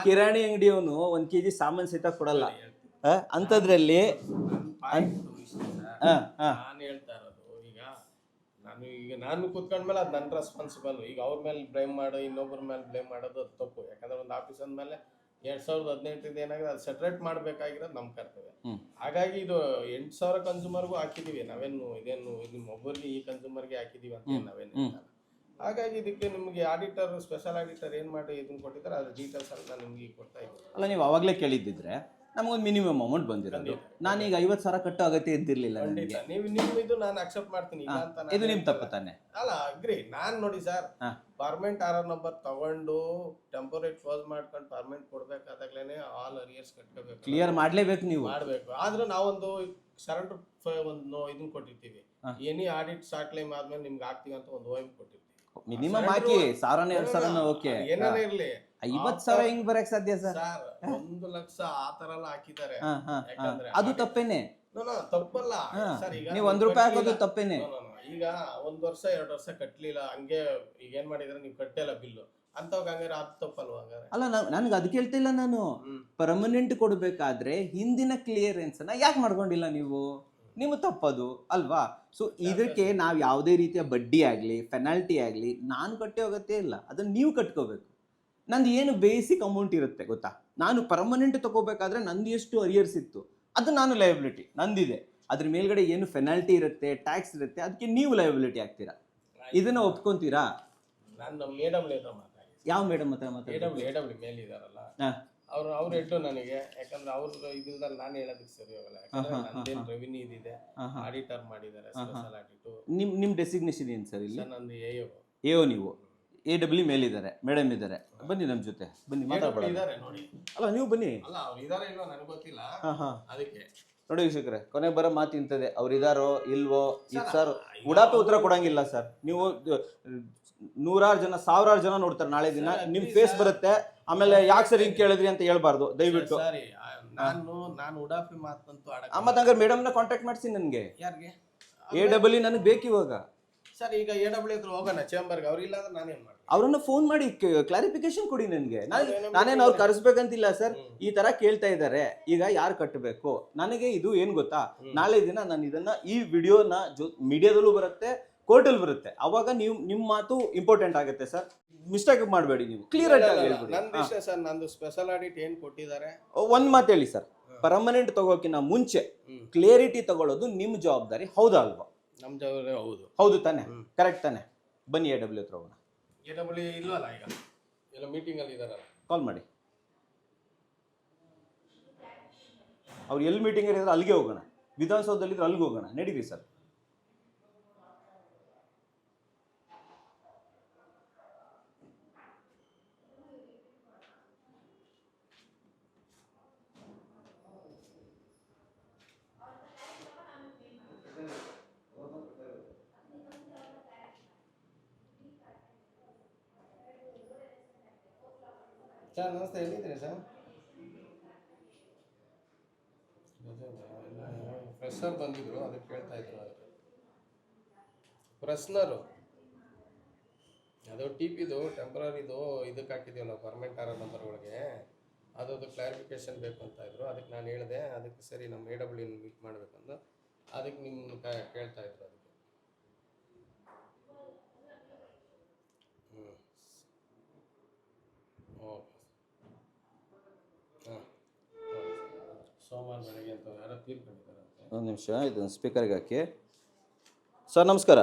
ಕಿರಾಣಿ ಅಂಗಡಿಯವನು ಒಂದ್ ಕೆಜಿ ಸಾಮಾನ್ ಸಹಿತ ಕೊಡಲ್ಲ. ಅಂತದ್ರಲ್ಲಿ ಅಂಥದ್ರಲ್ಲಿ ನಾನು ಹೇಳ್ತಾ ಇರೋದು ಈಗ ನಾನು ಈಗ ನಾನು ಕೂತ್ಕೊಂಡ್ಮೇಲೆ ಅದು ನನ್ನ ರೆಸ್ಪಾನ್ಸಿಬಲ್ ಈಗ ಅವ್ರ ಮೇಲೆ ಬ್ಲೇಮ್ ಮಾಡೋ ಇನ್ನೊಬ್ಬರ ಮೇಲೆ ಬ್ಲೇಮ್ ಮಾಡೋದು ಅದು ತಪ್ಪು. ಯಾಕಂದ್ರೆ ಒಂದು ಆಫೀಸ್ ಅಂದಮೇಲೆ ಎರಡ್ ಸಾವಿರದ ಹದಿನೆಂಟರಿಂದ ಏನಾಗಿದೆ ಅದು ಸೆಟ್ರೇಟ್ ಮಾಡಬೇಕಾಗಿರೋದು ನಮ್ಮ ಕರ್ತವ್ಯ. ಹಾಗಾಗಿ ಇದು ಎಂಟು ಸಾವಿರ ಕನ್ಸ್ಯೂಮರ್ಗೂ ಹಾಕಿದೀವಿ ನಾವೇನು ಇದೇನು ಇದು ಒಬ್ಬರಿಗೆ ಈ ಕನ್ಸ್ಯೂಮರ್ಗೆ ಹಾಕಿದೀವಿ ಅಂತ. ನಾವೇನು ಹಾಗಾಗಿ ಇದಕ್ಕೆ ನಿಮಗೆ ಆಡಿಟರ್ ಸ್ಪೆಷಲ್ ಆಡಿಟರ್ ಏನು ಮಾಡಿ ಇದನ್ನ ಕೊಟ್ಟಿದ್ದಾರೆ ಅದ್ರ ಡೀಟೇಲ್ಸ್ ಎಲ್ಲ ನಿಮ್ಗೆ ಈಗ ಕೊಡ್ತಾ ಇದ್ದೀನಿ. ಅಲ್ಲ ನೀವು ಅವಾಗಲೇ ಕೇಳಿದ್ದಿದ್ರೆ ನಮಗೊಂದು ಮಿನಿಮಮ್ ಅಮೌಂಟ್ ಬಂದಿರೋದು. ನಾನೀಗ ಐವತ್ತು ಸಾವಿರ ಕಟ್ಟೋ ಅಗತ್ಯ ಇದ್ದಿರಲಿಲ್ಲ ನೀವು ನಿಮ್ಮ ಇದು ನಾನು ಅಕ್ಸೆಪ್ಟ್ ಮಾಡ್ತೀನಿ ಇಲ್ಲ ಅಂತ ಇದು ನಿಮ್ಮ. ತಪ್ಪು ತಾನೆ. ಅಲ್ಲ ಅಗ್ರಿ ನಾನು ನೋಡಿ ಸರ್ ಹಾ. ಪರ್ಮನೆಂಟ್ ಆರ್ ಆರ್ ನಂಬರ್ ತಗೊಂಡು ಟೆಂಪೊರರಿ ಕ್ಲೋಸ್ ಮಾಡ್ಕೊಂಡು ಪರ್ಮನೆಂಟ್ ಕೊಡ್ಬೇಕಾದಾಗ್ಲೇನೆ ಆಲ್ ಅರಿಯರ್ಸ್ ಕಟ್ಕೋಬೇಕು. ಕ್ಲಿಯರ್ ಮಾಡ್ಲೇಬೇಕು ನೀವು. ಮಾಡ್ಬೇಕು. ಆದ್ರೆ ನಾವೊಂದು ಸರೆಂಡರ್ ಒಂದು ಇದನ್ನ ಕೊಟ್ಟಿರ್ತೀವಿ. ಎನಿ ಆಡಿಟ್ ಶಾರ್ಟ್ ಕ್ಲೈಮ್ ಆದ್ಮೇಲೆ ನಿಮ್ಗೆ ಆಗ್ತೀವಿ ಅಂತ ಒಂದು ಓಎಂ ಕೊಟ್ಟಿರ್ತೀವಿ. ಮಿನಿಮಮ್ ಹಾಕಿ ಸಾವಿರನೇ ಎರಡು ಸಾವಿರನ ಓಕೆ. ಏನಾರ ಇರ್ಲಿ? ಐವತ್ತು ಸಾವಿರ ಹೆಂಗ್ ಬರಕ್ ಸಾಧ್ಯ ಸರ್? ಸರ್ ಒಂದು ಲಕ್ಷ ಆ ತರ ಎಲ್ಲ ಹಾಕಿದ್ದಾರೆ. ಅದು ತಪ್ಪೇನೆ. ತಪ್ಪಲ್ಲ. ಸರ್ ಈಗ ನೀವು ಒಂದ್ ರೂಪಾಯಿ ಹಾಕೋದು ತಪ್ಪೇನೆ. ಈಗ ಒಂದ್ ವರ್ಷ ಎರಡು ವರ್ಷ ಕಟ್ಲಿಲ್ಲ ಹಂಗೆ ಈಗ ಏನ್ ಮಾಡಿದ್ರೆ ನೀವು ಕಟ್ಟಿಲ್ಲ ಬಿಲ್ಲು. ಅಂತವಾಗ ಹಂಗಾರೆ ಅದು ತಪ್ಪಲ್ವಾ ಹಂಗಾರೆ? ಅಲ್ಲ ನನ್ಗೆ ಅದು ಕೇಳ್ತಿಲ್ಲ ನಾನು. ಪರ್ಮನೆಂಟ್ ಕೊಡಬೇಕಾದ್ರೆ ಹಿಂದಿನ ಕ್ಲಿಯರೆನ್ಸ್ ಅನ್ನ ಯಾಕೆ ಮಾಡ್ಕೊಂಡಿಲ್ಲ ನೀವು? ನಿಮ್ಮ ತಪ್ಪದು ಅಲ್ವಾ? ಸೊ ಇದಕ್ಕೆ ನಾವು ಯಾವುದೇ ರೀತಿಯ ಬಡ್ಡಿ ಆಗಲಿ ಪೆನಾಲ್ಟಿ ಆಗಲಿ ನಾನು ಕಟ್ಟೋ ಅಗತ್ಯ ಇಲ್ಲ. ಅದನ್ನ ನೀವು ಕಟ್ಕೋಬೇಕು. ನಂದು ಏನು ಬೇಸಿಕ್ ಅಮೌಂಟ್ ಇರುತ್ತೆ ಗೊತ್ತಾ? ನಾನು ಪರ್ಮನೆಂಟ್ ತಗೋಬೇಕಾದ್ರೆ ನಂದು ಎಷ್ಟು ಅರಿಯರ್ಸ್ ಇತ್ತು. ಅದು ನಾನು ಲಯಬಿಲಿಟಿ ನಂದಿದೆ. ಅದ್ರ ಮೇಲ್ಗಡೆ ಏನು ಪೆನಾಲ್ಟಿ ಇರುತ್ತೆ ಟ್ಯಾಕ್ಸ್ ಇರುತ್ತೆ ಅದಕ್ಕೆ ನೀವು ಲಯಬಿಲಿಟಿ ಆಗ್ತೀರಾ ಇದನ್ನ ಒಪ್ಕೊಂತೀರಾ? ನಾನು ಮೇಡಮ್ ಹತ್ರ ಮಾತಾಡಿ. ಯಾವ ಮೇಡಮ್ ಹತ್ರ ಎ ಮಾತಾಡಿ ಡಬ್ಲ್ಯೂ ಎ ಡಬ್ಲ್ಯೂ ಮೇಲೆ ಇದಾರಲ್ಲ. ಹಾ. ಅವ್ರು ಅವ್ರು ಇಟ್ಟು ನನಗೆ ಯಾಕಂದ್ರೆ ಅವ್ರದ್ದು ಇದ್ರಲ್ಲಿ ನಾನು ಹೇಳೋದಕ್ಕೆ ಸರಿ ಹೋಗಲ್ಲ. ಯಾಕಂದ್ರೆ ಹಾ, ಹಾ, ನಂದೇನು ರೆವಿನ್ಯೂ ಇದಿದೆ ಹಾಂ ಹಾಂ. ಆಡಿಟರ್ ಮಾಡಿದ್ದಾರೆ. ಸ್ಪೆಷಲ್ ಆಡಿಟು ನಿಮ್ ನಿಮ್ ಡೆಸಿಗ್ನೇಷನ್ ಏನು ಸರ್ ಇಲ್ಲಿ? ನಂದು ಎ ಎ ಒ ನೀವು. ಎ ಡಬ್ಲ್ಯೂ ಮೇಲಿದ್ದಾರೆ ಮೇಡಮ್ ಇದ್ದಾರೆ. ಬನ್ನಿ ನಮ್ಮ ಜೊತೆ ಬನ್ನಿ ಮಾತಾಡೋಣ. ಇದಾರೆ ನೋಡಿ. ಅಲ್ಲ ನೀವು ಬನ್ನಿ. ಅಲ್ಲ ಅವ್ರು ಇದಾರೆ ಇಲ್ವೋ ನನಗೆ ಗೊತ್ತಿಲ್ಲ. ಹಾ ಹಾ. ಅದಕ್ಕೆ. ನೋಡಿ ವೀಕ್ಷಕರೇ ಕೊನೆ ಬರೋ ಮಾತು ಇಂಥದ್ದೇ. ಅವ್ರು ಇದಾರೋ ಇಲ್ವೋ ಈಗ ಸರ್, ಉಡಾಪಿ ಉತ್ತರ ಕೊಡಂಗಿಲ್ಲ ಸರ್. ನೀವು ನೂರಾರು ಜನ ಸಾವಿರಾರು ಜನ ನೋಡ್ತಾರೆ ನಾಳೆ ದಿನ. ನಿಮ್ ಫೇಸ್ ಬರುತ್ತೆ. ಆಮೇಲೆ ಯಾಕೆ ಸರ್ ಹಿಂಗ್ ಕೇಳಿದ್ರಿ ಅಂತ ಹೇಳ್ಬಾರ್ದು ದಯವಿಟ್ಟು. ಸರಿ. ನಾನು ನಾನು ಉಡಾಫಿ ಮಾತಂತೂ ಹಂಗಾರೆ ಮೇಡಮ್ನ ಕಾಂಟ್ಯಾಕ್ಟ್ ಮಾಡಿಸಿ ನನಗೆ. ಯಾರಿಗೆ? ಎ ಡಬ್ಲ್ಯೂ ನನಗೆ ಬೇಕು ಇವಾಗ ಸರ್ ಈಗ ಎ ಡಬ್ಲ್ಯೂ ಹತ್ರ ಹೋಗೋಣ ಚೇಂಬರ್ಗೆ ಅವ್ರು ಇಲ್ಲ ಅಂದ್ರೆ ನಾನೇನ್ ಮಾಡ್ತೀನಿ ಅವ್ರನ್ನ ಫೋನ್ ಮಾಡಿ ಕ್ಲಾರಿಫಿಕೇಶನ್ ಕೊಡಿ ನನಗೆ. ನಾನೇನು ಅವ್ರು ಕರೆಸ್ಬೇಕಂತಿಲ್ಲ ಸರ್. ಈ ತರ ಕೇಳ್ತಾ ಇದ್ದಾರೆ ಈಗ ಯಾರು ಕಟ್ಟಬೇಕು ನನಗೆ ಇದು ಏನ್ ಗೊತ್ತಾ? ನಾಳೆ ದಿನ ನಾನು ಇದನ್ನ ಈ ವಿಡಿಯೋನ ಮೀಡಿಯಾದಲ್ಲೂ ಬರುತ್ತೆ ಕೋರ್ಟಲ್ಲಿ ಬರುತ್ತೆ. ಅವಾಗ ನೀವು ನಿಮ್ಮ ಮಾತು ಇಂಪಾರ್ಟೆಂಟ್ ಆಗುತ್ತೆ ಸರ್. ಮಿಸ್ಟೇಕ್ ಮಾಡಬೇಡಿ ನೀವು. ಕ್ಲಿಯರ್ ಆಗಿ ಸರ್ ನಂದು ಸ್ಪೆಷಲ್ ಆಡಿಟ್ ಏನು ಕೊಟ್ಟಿದ್ದಾರೆ? ಒಂದು ಮಾತು ಹೇಳಿ ಸರ್. ಪರ್ಮನೆಂಟ್ ತಗೋಕಿನ ಮುಂಚೆ ಕ್ಲಿಯರಿಟಿ ತಗೊಳ್ಳೋದು ನಿಮ್ಮ ಜವಾಬ್ದಾರಿ. ಹೌದಾ ಅಲ್ವಾ? ನಮ್ ಜವಾಬ್ದಾರಿ ಹೌದು. ಹೌದು ತಾನೆ. ಕರೆಕ್ಟ್ ತಾನೆ. ಬನ್ನಿ ಎ ಡಬ್ಲ್ಯೂ ಹತ್ರ ಹೋಗೋಣ. ಎ ಡಬ್ಲ್ಯೂ ಇಲ್ವಲ್ಲ ಈಗ? ಎಲ್ಲ ಮೀಟಿಂಗ್ ಅಲ್ಲಿ ಇದಾರಲ್ಲ ಕಾಲ್ ಮಾಡಿ. ಅವ್ರು ಎಲ್ಲಿ ಮೀಟಿಂಗ್ ಇರಿದ್ರೆ ಅಲ್ಲಿಗೆ ಹೋಗೋಣ. ವಿಧಾನಸೌಧದಲ್ಲಿದ್ರೆ ಅಲ್ಲಿಗೆ ಹೋಗೋಣ. ನಡೀರಿ ಸರ್. ಸರ್ ನಮಸ್ತೆ ಎಲ್ಲಿದ್ದೀರಿ ಸರ್ ಫ್ರೆಶ್ನರ್ ಬಂದಿದ್ರು ಅದಕ್ಕೆ ಕೇಳ್ತಾ ಇದ್ರು ಫ್ರೆಶ್ನರು ಅದು ಟಿ ಪಿದು ಟೆಂಪ್ರರಿದು ಇದಕ್ಕೆ ಹಾಕಿದ್ದೀವಿ ನಾವು ಪರ್ಮನೆಂಟ್ ನಂಬರ್ ನಂಬರ್ಗಳಿಗೆ ಅದೊಂದು ಕ್ಲಾರಿಫಿಕೇಶನ್ ಬೇಕು ಅಂತ ಇದ್ರು. ಅದಕ್ಕೆ ನಾನು ಹೇಳಿದೆ, ಅದಕ್ಕೆ ಸರಿ ನಮ್ಮ ಎ ಡಬ್ಲ್ಯೂ ಮೀಟ್ ಮಾಡಬೇಕಂದು. ಅದಕ್ಕೆ ನಿಮ್ಮ ಕೇಳ್ತಾ ಇದ್ರು ಅದಕ್ಕೆ. ಹ್ಞೂ ಓಕೆ. ಒಂದು ನಿಮಿಷ ಇದನ್ನು ಸ್ಪೀಕರ್ಗೆ ಹಾಕಿ. ಸರ್ ನಮಸ್ಕಾರ.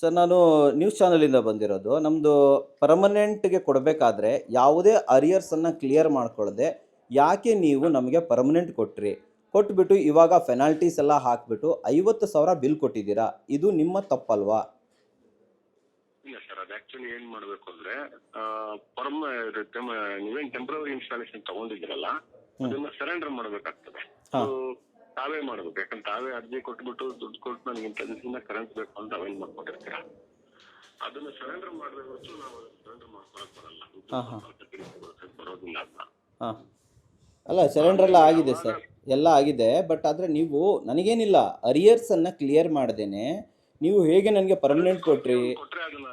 ಸರ್. ನಾನು ನ್ಯೂಸ್ ಚಾನಲಿಂದ ಬಂದಿರೋದು. ನಮ್ಮದು ಪರ್ಮನೆಂಟ್ಗೆ ಕೊಡಬೇಕಾದ್ರೆ ಯಾವುದೇ ಅರಿಯರ್ಸನ್ನು ಕ್ಲಿಯರ್ ಮಾಡ್ಕೊಳ್ಳದೆ ಯಾಕೆ ನೀವು ನಮಗೆ ಪರ್ಮನೆಂಟ್ ಕೊಟ್ಟ್ರಿ ಕೊಟ್ಬಿಟ್ಟು ಇವಾಗ ಪೆನಾಲ್ಟೀಸ್ ಎಲ್ಲ ಹಾಕ್ಬಿಟ್ಟು ಐವತ್ತು ಸಾವಿರ ಬಿಲ್ ಕೊಟ್ಟಿದ್ದೀರಾ? ಇದು ನಿಮ್ಮ ತಪ್ಪಲ್ವಾ? ಇಲ್ಲ ಸರ್ ಅದು ಆಕ್ಚುಲಿ ಏನ್ ಮಾಡ್ಬೇಕು ಅಂದ್ರೆ ಪರ್ಮ ನೀವೇನ್ ಟೆಂಪ್ರವರಿ ಇನ್ಸ್ಟಾಲೇಷನ್ ತಗೊಂಡಿದ್ದೀರಲ್ಲ ಅದನ್ನ ಸರೆಂಡರ್ ಮಾಡ್ಬೇಕಾಗ್ತದೆ. ತಾವೇ ಮಾಡ್ಬೇಕು. ಯಾಕಂದ್ರೆ ತಾವೇ ಅರ್ಜಿ ಕೊಟ್ಬಿಟ್ಟು ದುಡ್ಡು ಕೊಟ್ಟು ನನಗೆ ಇಂಥ ದಿವಸದಿಂದ ಕರೆಂಟ್ ಬೇಕು ಅಂತ ಅವೇನ್ ಮಾಡ್ಕೊಂಡಿರ್ತೀರ? ಅದನ್ನ ಸರೆಂಡರ್ ಮಾಡಿದ್ರೆ ಹೊರತು ನಾವು ಸರೆಂಡರ್ ಮಾಡ್ಕೊಳಕ್ ಬರಲ್ಲ. ಬರೋದಿಲ್ಲ ಅಂತ ಅಲ್ಲ ಸರೆಂಡರ್ ಎಲ್ಲ ಆಗಿದೆ ಸರ್. ಎಲ್ಲ ಆಗಿದೆ. ಬಟ್ ಆದರೆ ನೀವು ನನಗೇನಿಲ್ಲ. ಅನ್ನ ಕ್ಲಿಯರ್ ಮಾಡ್ದೇನೆ. ನೀವು ಹೇಗೆ ನನಗೆ ಪರ್ಮನೆಂಟ್ ಕೊಟ್ರಿ? ಕೊಟ್ರೆ ಅದನ್ನ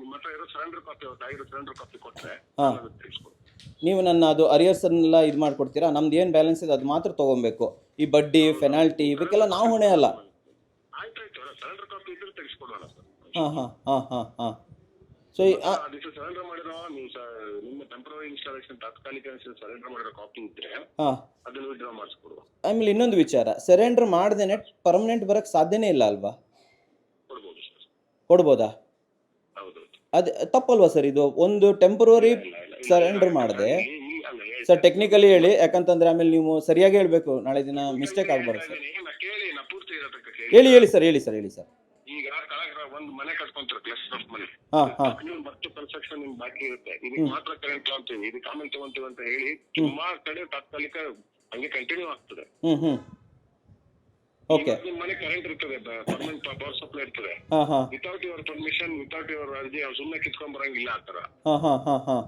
ನಿಮ್ಮ ಹತ್ರ ಇರೋ ಸರೆಂಡರ್ ಕಾಪಿ ಆಗಿರೋ ಸರೆಂಡರ್ ಕಾಪಿ ಕೊಟ್ರೆ ತಿಳಿಸ್ಕೊಡ್ತೀನಿ ನೀವು ನನ್ನ ಅದು ಅರಿಯರ್ಸನ್ನೆಲ್ಲ ಇದು ಮಾಡ್ಕೊಡ್ತೀರಾ? ನಮ್ದು ಏನು ಬ್ಯಾಲೆನ್ಸ್ ಇದೆ ಅದು ಮಾತ್ರ ತೊಗೊಬೇಕು. ಈ ಬಡ್ಡಿ ಫೆನಾಲ್ಟಿ ಇವಕ್ಕೆಲ್ಲ ನಾವು ಹೊಣೆ ಅಲ್ಲ. ಆಮೇಲೆ ಇನ್ನೊಂದು ವಿಚಾರ. ಸರೆಂಡರ್ ಮಾಡ್ದೇನೆ ಪರ್ಮನೆಂಟ್ ಬರಕ್ಕೆ ಸಾಧ್ಯನೇ ಇಲ್ಲ ಅಲ್ವಾ? ಕೊಡ್ಬೋದು? ಹೌದು ಅದು ತಪ್ಪಲ್ವಾ ಸರ್ ಇದು? ಒಂದು ಟೆಂಪ್ರವರಿ ಇಲ್ಲ, ಮಾಡಿದೆ. ಸರ್ ಟೆಕ್ನಿಕಲಿ ಹೇಳಿ. ಯಾಕಂತಂದ್ರೆ ಆಮೇಲೆ ನೀವು ಸರಿಯಾಗಿ ಹೇಳ್ಬೇಕು. ನಾಳೆ ದಿನ ಮಿಸ್ಟೇಕ್ ಆಗ್ಬಾರ್ದು ಸರ್ ಹೇಳಿ ಹೇಳಿ ಸರ್ ಹೇಳಿ ಸರ್ ಹೇಳಿ ಸರ್ ಈಗ ಒಂದ್ ಮನೆ ಕಟ್ಕೊಂತಾರೆ ಪ್ಲಸ್ ಆಫ್ ಮನೆ. ಮತ್ತೆ ಕನ್ಸ್ಟ್ರಕ್ಷನ್ ನಿಮ್ ಬಾಕಿ ಇರುತ್ತೆ. ಇದಕ್ಕೆ ಮಾತ್ರ ಕರೆಂಟ್ ತಗೊಂತೀವಿ. ಇದಕ್ಕೆ ಆಮೇಲೆ ತಗೊಂತೀವಿ ಅಂತ ಹೇಳಿ ಸುಮಾರು ಕಡೆ ತಾತ್ಕಾಲಿಕ ಹಂಗೆ ಕಂಟಿನ್ಯೂ ಆಗ್ತದೆ. ಓಕೆ ಇವತ್ತು ನಿಮ್ ಮನೆ ಕರೆಂಟ್ ಇರ್ತದೆ ಪರ್ಮನೆಂಟ್ ಪವರ್ ಸಪ್ಲೈ ಇರ್ತದೆ. Without your permission without your ಅರ್ಜಿ ಸುಮ್ಮನೆ ಕಿತ್ಕೊಂಡ್ ಬರಂಗಿಲ್ಲ ಆ ತರ ಹ ಹ ಹಾಂ ಹಾಂ.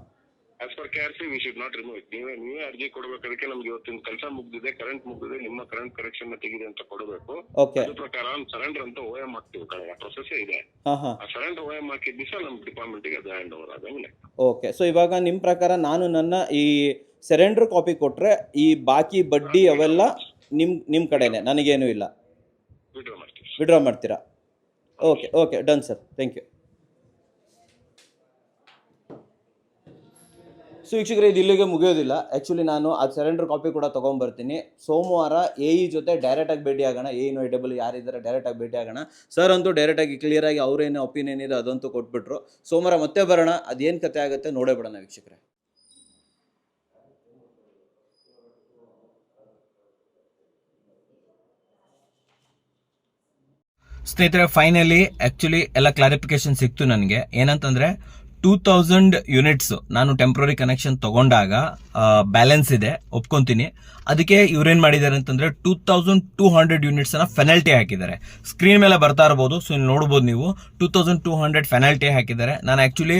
As per K R C V should not remove it ನೀವೇ ನೀವೇ ಅರ್ಜಿ ಕೊಡ್ಬೇಕು. ನಮ್ಗೆ ಇವತ್ತಿನ ಕೆಲಸ ಮುಗ್ದಿದೆ ಕರೆಂಟ್ ಮುಗ್ದಿದೆ ನಿಮ್ಮ ಕರೆಂಟ್ ಕರೆಕ್ಷನ್ ತೆಗಿದೆ ಅಂತ ಕೊಡಬೇಕು. ಓಕೆ ಅದ್ರ ಪ್ರಕಾರ ಸರೆಂಡರ್ ಅಂತ ಓ ಎಂ ಹಾಕ್ತೀವಿ ಕಡೆ ಆ ಪ್ರೊಸೆಸ್ ಇದೆ. ಹಾಂ ಹಾಂ. ಆ ಸರೆಂಡರ್ ಓ ಎಂ ಹಾಕಿದ ದಿವಸ ನಮ್ಮ ಡಿಪಾರ್ಟ್ಮೆಂಟಿಗೆ ಅದು ಹ್ಯಾಂಡ್ ಓವರ್ ಆದಂಗೆ ಓಕೆ ಸೊ ಇವಾಗ ನಿಮ್ಮ ಪ್ರಕಾರ ನಾನು ನನ್ನ ಈ ಸರೆಂಡರ್ ಕಾಪಿ ಕೊಟ್ರೆ ಈ ಬಾಕಿ ಬಡ್ಡಿ ಅವೆಲ್ಲ ನಿಮ್ಮ ನಿಮ್ಮ ಕಡೆನೆ ನನಗೇನು ಇಲ್ಲ. ವಿಡ್ರಾ ಮಾಡ್ತೀವಿ. ವಿಡ್ರಾ ಮಾಡ್ತೀರಾ? Okay okay done sir thank you so ವೀಕ್ಷಕರೇ, ಇದು ಇಲ್ಲಿಗೆ ಮುಗಿಯೋದಿಲ್ಲ. ಆ್ಯಕ್ಚುಲಿ ನಾನು ಆ ಸರೆಂಡರ್ ಕಾಪಿ ಕೂಡ ತೊಗೊಂಬರ್ತೀನಿ. ಸೋಮವಾರ ಎ ಇ ಜೊತೆ ಡೈರೆಕ್ಟಾಗಿ ಭೇಟಿ ಆಗೋಣ. ಎ ಇ ಡಬಲ್ ಯಾರಿದ್ದಾರೆ ಡೈರೆಕ್ಟಾಗಿ ಭೇಟಿ ಆಗೋಣ. ಸರ್ ಅಂತೂ ಡೈರೆಕ್ಟಾಗಿ ಕ್ಲಿಯರಾಗಿ ಅವ್ರೇನು ಒಪಿನಿಯನ್ ಇದೆ ಅದಂತೂ ಕೊಟ್ಬಿಟ್ರು. ಸೋಮವಾರ ಮತ್ತೆ ಬರೋಣ. ಅದೇನು ಕತೆ ಆಗುತ್ತೆ ನೋಡೇ ಬಿಡೋಣ ವೀಕ್ಷಕರೇ. ಸ್ನೇಹಿತರೆ ಫೈನಲಿ ಆ್ಯಕ್ಚುಲಿ ಎಲ್ಲ ಕ್ಲಾರಿಫಿಕೇಶನ್ ಸಿಕ್ತು ನನಗೆ. ಏನಂತಂದರೆ ಟೂ ತೌಸಂಡ್ ಯೂನಿಟ್ಸ್ ನಾನು ಟೆಂಪ್ರರಿ ಕನೆಕ್ಷನ್ ತಗೊಂಡಾಗ ಬ್ಯಾಲೆನ್ಸ್ ಇದೆ, ಒಪ್ಕೊಂತೀನಿ. ಅದಕ್ಕೆ ಇವ್ರೇನು ಮಾಡಿದ್ದಾರೆ ಅಂತಂದ್ರೆ ಟೂ ತೌಸಂಡ್ ಟೂ ಹಂಡ್ರೆಡ್ ಯೂನಿಟ್ಸನ್ನು ಫೆನಲ್ಟಿ ಹಾಕಿದ್ದಾರೆ. ಸ್ಕ್ರೀನ್ ಮೇಲೆ ಬರ್ತಾ ಇರ್ಬೋದು ಸೊ ಇಲ್ಲಿ ನೋಡ್ಬೋದು ನೀವು. Two thousand two hundred penalty ಹಾಕಿದ್ದಾರೆ. ನಾನು ಆ್ಯಕ್ಚುಲಿ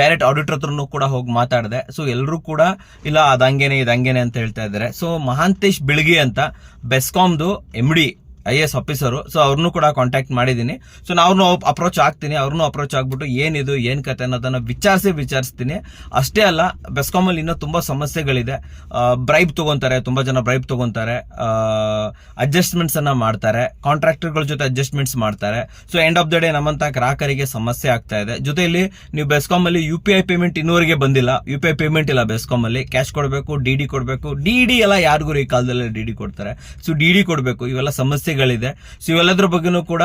ಡೈರೆಕ್ಟ್ ಆಡಿಟರ್ ಹತ್ರನೂ ಕೂಡ ಹೋಗಿ ಮಾತಾಡಿದೆ. ಸೊ ಎಲ್ಲರೂ ಕೂಡ, ಇಲ್ಲ ಅದಂಗೇನೆ ಇದಂಗೇನೆ ಇದು ಅಂತ ಹೇಳ್ತಾ ಇದ್ದಾರೆ. ಸೊ ಮಹಾಂತೇಶ್ ಬಿಳ್ಗಿ ಅಂತ ಬೆಸ್ಕಾಮ್ದು M D I S officer so ಅವ್ರನ್ನೂ ಕೂಡ ಕಾಂಟ್ಯಾಕ್ಟ್ ಮಾಡಿದ್ದೀನಿ. ಸೊ ನಾನು ಅಪ್ರೋಚ್ ಆಗ್ತೀನಿ. ಅವ್ರನ್ನೂ ಅಪ್ರೋಚ್ ಆಗ್ಬಿಟ್ಟು ಏನಿದು, ಏನು ಕತೆ ಅನ್ನೋದನ್ನು ವಿಚಾರಿಸಿ ವಿಚಾರಿಸ್ತೀನಿ. ಅಷ್ಟೇ ಅಲ್ಲ ಬೆಸ್ಕಾಮಲ್ಲಿ ಇನ್ನೂ ತುಂಬ ಸಮಸ್ಯೆಗಳಿದೆ. ಬ್ರೈಬ್ ತೊಗೊತಾರೆ, ತುಂಬ ಜನ ಬ್ರೈಬ್ ತೊಗೊತಾರೆ. ಅಡ್ಜಸ್ಟ್ಮೆಂಟ್ಸ್ ಅನ್ನ ಮಾಡ್ತಾರೆ. ಕಾಂಟ್ರಾಕ್ಟರ್ಗಳ ಜೊತೆ ಅಡ್ಜಸ್ಟ್ಮೆಂಟ್ಸ್ ಮಾಡ್ತಾರೆ. So end of the day ನಮ್ಮಂಥ ಗ್ರಾಹಕರಿಗೆ ಸಮಸ್ಯೆ ಆಗ್ತಾ ಇದೆ. ಜೊತೆಯಲ್ಲಿ ನೀವು ಬೆಸ್ಕಾಮಲ್ಲಿ ಯು ಪಿ ಐ ಪೇಮೆಂಟ್ ಇನ್ನೂವರೆಗೆ ಬಂದಿಲ್ಲ. ಯು ಪಿ ಐ ಪೇಮೆಂಟ್ ಇಲ್ಲ ಬೆಸ್ಕಾಮಲ್ಲಿ ಕ್ಯಾಶ್ ಕೊಡಬೇಕು ಡಿ ಡಿ ಕೊಡಬೇಕು. ಡಿ ಡಿ ಎಲ್ಲ ಯಾರಿಗೂ ಈ ಕಾಲದಲ್ಲಿ ಡಿ ಡಿ ಕೊಡ್ತಾರೆ. ಸೊ ಡಿ ಡಿ ಕೊಡಬೇಕು. ಇವೆಲ್ಲ ಸಮಸ್ಯೆಗಳಿದೆ ಸೊ ಇವೆಲ್ಲದ್ರ ಬಗ್ಗೆನೂ ಕೂಡ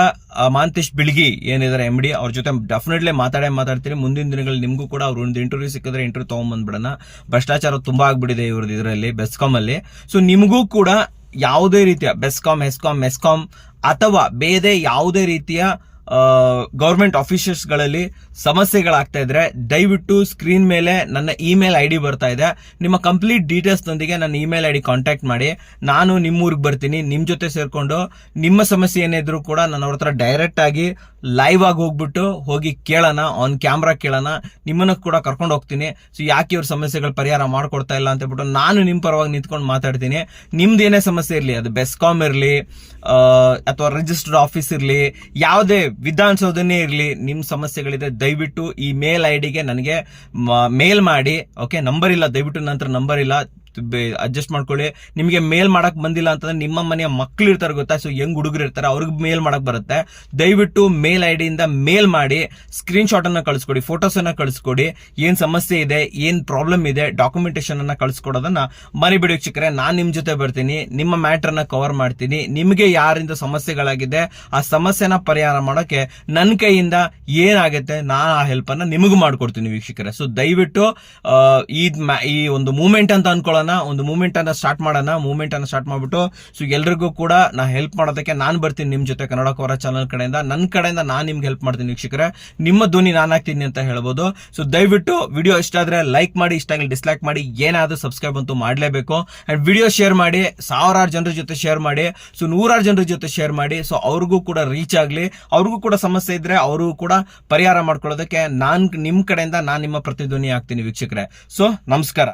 ಮಾಂತೇಶ್ ಬಿಳ್ಗಿ ಏನಿದ್ದಾರೆ ಎಂ ಡಿ ಅವ್ರ ಜೊತೆ ಡೆಫಿನೆಟ್ಲಿ ಮಾತಾಡೇ ಮಾತಾಡ್ತೀನಿ. ಮುಂದಿನ ದಿನಗಳಲ್ಲಿ ನಿಮಗೂ ಕೂಡ ಅವ್ರು ಒಂದು ಇಂಟರ್ವ್ಯೂ ಸಿಕ್ಕಿದ್ರೆ ಇಂಟರ್ವ್ಯೂ ತೊಗೊಂಬಂದ್ಬಿಡೋಣ. ಭ್ರಷ್ಟಾಚಾರ ತುಂಬಾ ಆಗ್ಬಿಟ್ಟಿದೆ ಇವ್ರದ್ದು ಇದರಲ್ಲಿ ಬೆಸ್ಕಾಮಲ್ಲಿ ಸೊ ನಿಮಗೂ ಕೂಡ ಯಾವುದೇ ರೀತಿಯ ಬೆಸ್ಕಾಮ್ ಹೆಸ್ಕಾಮ್ ಮೆಸ್ಕಾಮ್ ಅಥವಾ ಬೇರೆ ಯಾವುದೇ ರೀತಿಯ ಗೌರ್ಮೆಂಟ್ ಆಫೀಸರ್ಸ್ಗಳಲ್ಲಿ ಸಮಸ್ಯೆಗಳಾಗ್ತಾ ಇದ್ರೆ ದಯವಿಟ್ಟು ಸ್ಕ್ರೀನ್ ಮೇಲೆ ನನ್ನ ಇಮೇಲ್ ಐ ಡಿ ಬರ್ತಾ ಇದೆ. ನಿಮ್ಮ ಕಂಪ್ಲೀಟ್ ಡೀಟೇಲ್ಸ್ನೊಂದಿಗೆ ನನ್ನ ಇಮೇಲ್ ಐ ಡಿ ಕಾಂಟ್ಯಾಕ್ಟ್ ಮಾಡಿ. ನಾನು ನಿಮ್ಮೂರಿಗೆ ಬರ್ತೀನಿ ನಿಮ್ಮ ಜೊತೆ ಸೇರಿಕೊಂಡು ನಿಮ್ಮ ಸಮಸ್ಯೆ ಏನಿದ್ರು ಕೂಡ ನಾನು ಅವ್ರ ಹತ್ರ ಡೈರೆಕ್ಟ್ ಆಗಿ ಲೈವ್ ಆಗಿ ಹೋಗ್ಬಿಟ್ಟು ಹೋಗಿ ಕೇಳೋಣ ಆನ್ ಕ್ಯಾಮ್ರಾ ಕೇಳೋಣ. ನಿಮ್ಮನ್ನ ಕೂಡ ಕರ್ಕೊಂಡು ಹೋಗ್ತೀನಿ. ಸೊ ಯಾಕೆ ಇವ್ರ ಸಮಸ್ಯೆಗಳ ಪರಿಹಾರ ಮಾಡ್ಕೊಡ್ತಾ ಇಲ್ಲ ಅಂತ ಹೇಳ್ಬಿಟ್ಟು ನಾನು ನಿಮ್ಮ ಪರವಾಗಿ ನಿಂತ್ಕೊಂಡು ಮಾತಾಡ್ತೀನಿ. ನಿಮ್ದು ಏನೇ ಸಮಸ್ಯೆ ಇರಲಿ, ಅದು ಬೆಸ್ಕಾಮ್ ಇರಲಿ ಅಥವಾ ರಿಜಿಸ್ಟರ್ಡ್ ಆಫೀಸ್ ಇರಲಿ, ಯಾವುದೇ ವಿಧಾನಸೌಧನೇ ಇರಲಿ ನಿಮ್ಮ ಸಮಸ್ಯೆಗಳಿದೆ, ದಯವಿಟ್ಟು ಈ ಮೇಲ್ ಐ ಡಿಗೆ ನನಗೆ ಮೇಲ್ ಮಾಡಿ ಓಕೆ ನಂಬರ್ ಇಲ್ಲ, ದಯವಿಟ್ಟು ನಂತರ ನಂಬರ್ ಇಲ್ಲ ಅಡ್ಜಸ್ಟ್ ಮಾಡ್ಕೊಳ್ಳಿ. ನಿಮಗೆ ಮೇಲ್ ಮಾಡಕ್ ಬಂದಿಲ್ಲ ಅಂತಂದ್ರೆ ನಿಮ್ಮ ಮನೆಯ ಮಕ್ಳು ಇರ್ತಾರೆ ಗೊತ್ತಾ? ಸೊ ಹೆಂಗ್ ಹುಡುಗರು ಇರ್ತಾರೆ, ಅವ್ರಿಗೆ ಮೇಲ್ ಮಾಡಕ್ ಬರುತ್ತೆ. ದಯವಿಟ್ಟು ಮೇಲ್ ಐ ಡಿಯಿಂದ ಮೇಲ್ ಮಾಡಿ ಸ್ಕ್ರೀನ್ ಶಾಟ್ ಅನ್ನ ಕಳಿಸ್ಕೊಡಿ ಫೋಟೋಸ್ ಅನ್ನ ಕಳಿಸ್ಕೊಡಿ. ಏನ್ ಸಮಸ್ಯೆ ಇದೆ, ಏನ್ ಪ್ರಾಬ್ಲಮ್ ಇದೆ ಡಾಕ್ಯುಮೆಂಟೇಶನ್ ಅನ್ನ ಕಳಿಸ್ಕೊಡೋದನ್ನ ಮರಿಬಿಡಿ ಚಿಕ್ಕರೆ ನಾನ್ ನಿಮ್ ಜೊತೆ ಬರ್ತೀನಿ, ನಿಮ್ಮ ಮ್ಯಾಟರ್ ಅನ್ನ ಕವರ್ ಮಾಡ್ತೀನಿ. ನಿಮಗೆ ಯಾರಿಂದ ಸಮಸ್ಯೆಗಳಾಗಿದೆ, ಆ ಸಮಸ್ಯೆನ ಪರಿಹಾರ ಮಾಡೋಕೆ ನನ್ನ ಕೈಯಿಂದ ಏನಾಗುತ್ತೆ, ನಾನು ಆ ಹೆಲ್ಪ್ ಅನ್ನ ನಿಮಗೂ ಮಾಡ್ಕೊಡ್ತೀನಿ ವೀಕ್ಷಕರೇ. ಸೊ ದಯವಿಟ್ಟು ಈ ಒಂದು ಮೂಮೆಂಟ್ ಅಂತ ಅನ್ಕೊಳ್ಳೋಣ ಒಂದು ಮೂವ್ಮೆಂಟ್ ಅನ್ನ ಸ್ಟಾರ್ಟ್ ಮಾಡೋಣ ಮೂವ್ಮೆಂಟ್ ಅನ್ನ ಸ್ಟಾರ್ಟ್ ಮಾಡ್ಬಿಟ್ಟು ಸೊ ಎಲ್ರಿಗೂ ಕೂಡ ನಾ ಹೆಲ್ಪ್ ಮಾಡೋದಕ್ಕೆ ನಾನು ಬರ್ತೀನಿ ನಿಮ್ ಜೊತೆ ಕನ್ನಡ ಕೋರ ಚಾನಲ್ ಕಡೆಯಿಂದ. ನನ್ನ ಕಡೆಯಿಂದ ನಾನು ನಿಮ್ಗೆ ಹೆಲ್ಪ್ ಮಾಡ್ತೀನಿ ವೀಕ್ಷಕರೇ. ನಿಮ್ಮ ಧ್ವನಿ ನಾನು ಹಾಕ್ತೀನಿ ಅಂತ ಹೇಳ್ಬೋದು. ಸೊ ದಯವಿಟ್ಟು ವಿಡಿಯೋ ಇಷ್ಟ ಆದ್ರೆ ಲೈಕ್ ಮಾಡಿ, ಇಷ್ಟ ಆಗಲಿ ಡಿಸ್ಲೈಕ್ ಮಾಡಿ, ಏನಾದರೂ ಸಬ್ಸ್ಕ್ರೈಬ್ ಅಂತೂ ಮಾಡಲೇಬೇಕು. ಅಂಡ್ ವಿಡಿಯೋ ಶೇರ್ ಮಾಡಿ, ಸಾವಿರಾರು ಜನರ ಜೊತೆ ಶೇರ್ ಮಾಡಿ ಸೊ ನೂರಾರು ಜನರ ಜೊತೆ ಶೇರ್ ಮಾಡಿ ಸೊ ಅವ್ರಿಗೂ ಕೂಡ ರೀಚ್ ಆಗಲಿ. ಅವ್ರಿಗೂ ಕೂಡ ಸಮಸ್ಯೆ ಇದ್ರೆ ಅವರು ಕೂಡ ಪರಿಹಾರ ಮಾಡ್ಕೊಳ್ಳೋದಕ್ಕೆ ನಾನು ನಿಮ್ಮ ಕಡೆಯಿಂದ ನಾನು ನಿಮ್ಮ ಪ್ರತಿಧ್ವನಿ ಆಗ್ತೀನಿ ವೀಕ್ಷಕರೇ. ಸೊ ನಮಸ್ಕಾರ.